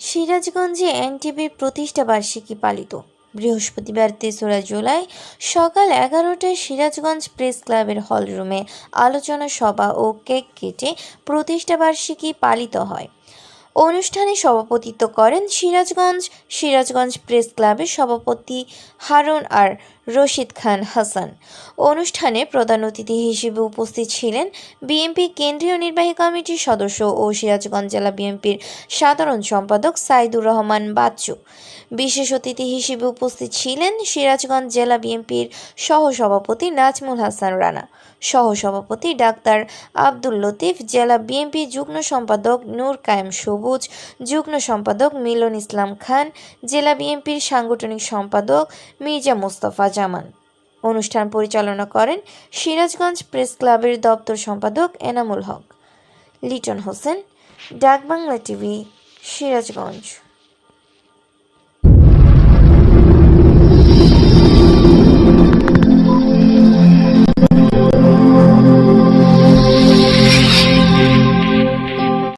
সিরাজগঞ্জে এনটিভির প্রতিষ্ঠা বার্ষিকী পালিত। বৃহস্পতিবার তেসরা জুলাই সকাল এগারোটায় সিরাজগঞ্জ প্রেস ক্লাবের হলরুমে আলোচনা সভা ও কেক কেটে প্রতিষ্ঠা বার্ষিকী পালিত হয়। অনুষ্ঠানে সভাপতিত্ব করেন সিরাজগঞ্জ সিরাজগঞ্জ প্রেস ক্লাবের সভাপতি হারুন আর রশিদ খান হাসান। অনুষ্ঠানে প্রধান অতিথি হিসেবে উপস্থিত ছিলেন বিএনপি কেন্দ্রীয় নির্বাহী কমিটির সদস্য ও সিরাজগঞ্জ জেলা বিএনপির সাধারণ সম্পাদক সাইদুর রহমান বাচ্চু। বিশেষ অতিথি হিসেবে উপস্থিত ছিলেন সিরাজগঞ্জ জেলা বিএনপির সহসভাপতি নাজমুল হাসান রানা। সহসভাপতি ডাক্তার আব্দুল লতিফ, জেলা বিএনপি যুগ্ম সম্পাদক নূর কায়েম সবুজ, যুগ্ম সম্পাদক মিলন ইসলাম খান, জেলা বিএনপির সাংগঠনিক সম্পাদক মির্জা মোস্তফা জামান অনুষ্ঠান পরিচালনা করেন সিরাজগঞ্জ প্রেস ক্লাবের দপ্তর সম্পাদক এনামুল হক। লিটন হোসেন, ডাকবাংলা টিভি, সিরাজগঞ্জ।